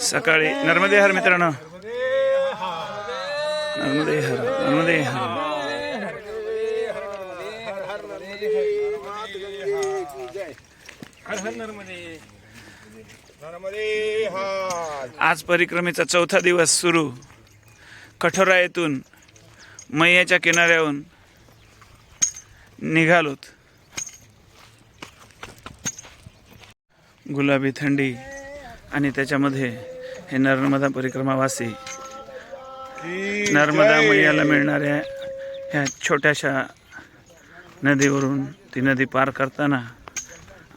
सकाळी. नर्मदे हर मित्रांनो. नर्मदे हर नर्मदे हर. आज परिक्रमेचा चौथा दिवस सुरू. कठोरा येथून मैयाच्या किनाऱ्याहून निघालोत. गुलाबी थंडी. आणि त्याच्यामध्ये हे नर्मदा परिक्रमावासी नर्मदा मैयाला मिळणाऱ्या ह्या छोट्याशा नदीवरून ती नदी पार करताना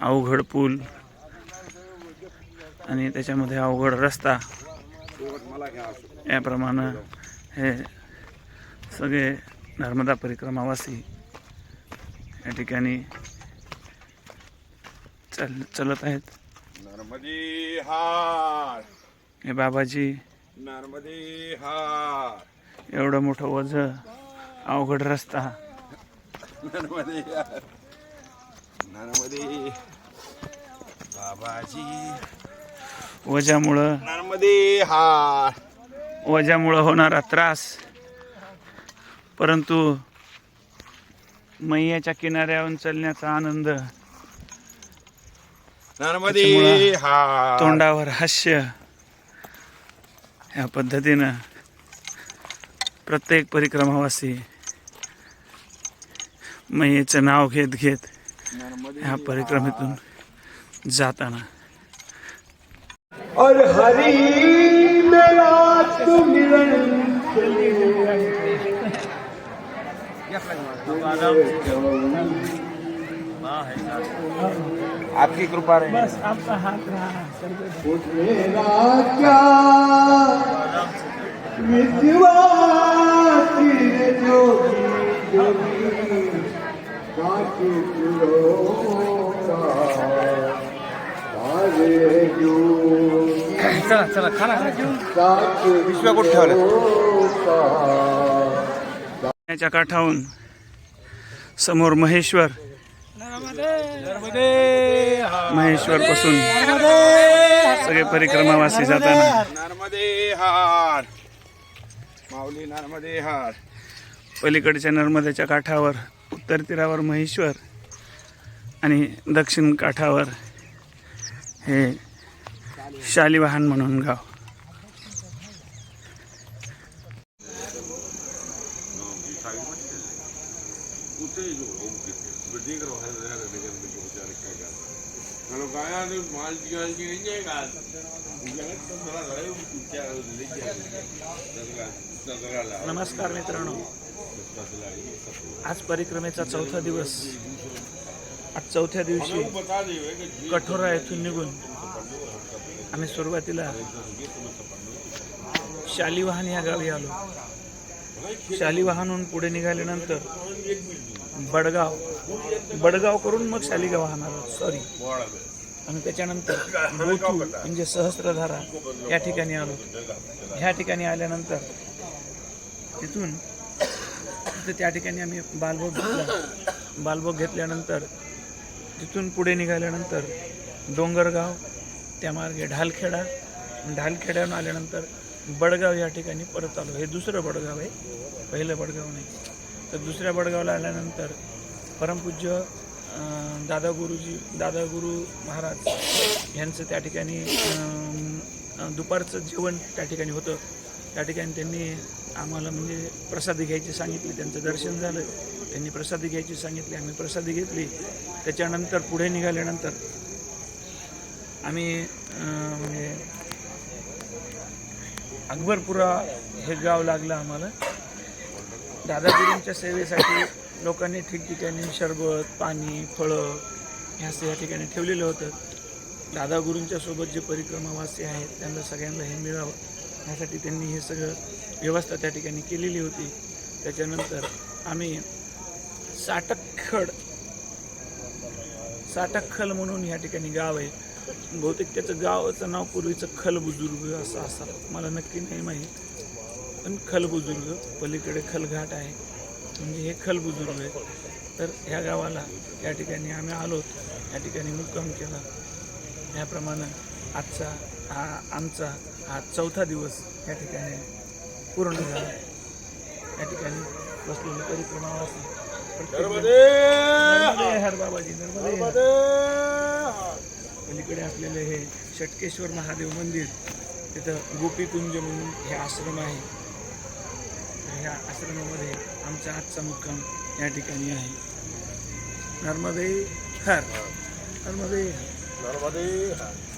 अवघड पूल आणि त्याच्यामध्ये अवघड रस्ता याप्रमाणे हे सगळे नर्मदा परिक्रमावासी या ठिकाणी चल चलत आहेत. नर्मदे हार. हे बाबाजी नर्मदे हार. एवढं मोठं वज अवघड रस्ता. नर्मदे हार. नर्मदे बाबाजी. वजामुळं नर्मदे हार. वजामुळं होणारा त्रास. परंतु मैयाच्या किनाऱ्यावरून चालण्याचा आनंद नर्मदे हार तोंडावर हास्य या पद्धतीनं प्रत्येक परिक्रमावासी मैयेचं नाव घेत घेत ह्या परिक्रमेतून जाताना. और हरि मेरा तू मिलन आपकी कृपा रहे। मेरा क्या? विद्वान जोगी जोगी काटी पुरों का सारे जोगी चला चला खाना पिशव्या कुठं ठेवल्या? काठाहून समोर महेश्वर महेश्वर पासून सगळे परिक्रमावासी जाताना. नर्मदे हार माऊली नर्मदे हार पलीकडच्या नर्मदेच्या काठावर उत्तर तीरावर महेश्वर आणि दक्षिण काठावर हे शालिवाहन म्हणून गाव. नमस्कार मित्रांनो. आज परिक्रमेचा चौथा दिवस. आज चौथ्या दिवशी कठोरा येथून निघून आम्ही सुरुवातीला शालिवाहन या गावी आलो. शालिवाहनहून पुढे निघाल्यानंतर बडगाव. बडगाव करून मग शालिगाव राहणार. सॉरी आणि त्याच्यानंतर बोथू म्हणजे सहस्त्रधारा या ठिकाणी आलो. ह्या ठिकाणी आल्यानंतर तिथून तिथं त्या ठिकाणी आम्ही बालभोग घेतला. बालभोग घेतल्यानंतर तिथून पुढे निघाल्यानंतर डोंगरगाव त्या मार्गे ढालखेडा. ढालखेड्याहून आल्यानंतर बडगाव या ठिकाणी परत आलो. हे दुसरं बडगाव आहे. पहिलं बडगाव नाही. तर दुसऱ्या बडगावला आल्यानंतर परमपूज्य दादा गुरुजी दादा गुरु महाराज यांचं त्या ठिकाणी दुपारचं जेवण त्या ठिकाणी होतं. त्या ठिकाणी त्यांनी आम्हाला म्हणजे प्रसादी घ्यायची सांगितली त्यांचं दर्शन झालं. त्यांनी प्रसादी घ्यायची सांगितली आम्ही प्रसादी घेतली. त्याच्यानंतर पुढे निघाल्यानंतर आम्ही म्हणजे अकबरपुरा हे गाव लागलं आम्हाला. दादागिरींच्या सेवेसाठी लोकांनी ठिकठिकाणी शरबत पाणी फळं ह्या असं या ठिकाणी ठेवलेलं होतं. दादा गुरूंच्या सोबत जे परिक्रमावासी आहेत त्यांना सगळ्यांना हे मिळावं. यासाठी त्यांनी हे सगळं व्यवस्था त्या ठिकाणी केलेली होती. त्याच्यानंतर आम्ही साटखड साटखल म्हणून ह्या ठिकाणी गाव आहे. बहुतेक त्याचं गावाचं नाव पूर्वीचं खल बुजुर्ग असं असावं. मला नक्की नाही माहीत. पण खल बुजुर्ग पलीकडे खलघाट आहे. म्हणजे हे खल बुजुर्ग आहे तर ह्या गावाला या ठिकाणी आम्ही आलो या ठिकाणी मुक्काम केला. याप्रमाणे आजचा हा आमचा हा चौथा दिवस या ठिकाणी पूर्ण झाला. या ठिकाणी बसलेले परिक्रमावासी हर बाबाजी नर्मदे. पलीकडे असलेले हे षटकेश्वर महादेव मंदिर तिथं गोपीकुंज म्हणून हे आश्रम आहे. ह्या आश्रमामध्ये आमचा आजचा मुक्काम या ठिकाणी आहे. नर्मदे हर. नर्मदे हर. नर्मदे हर.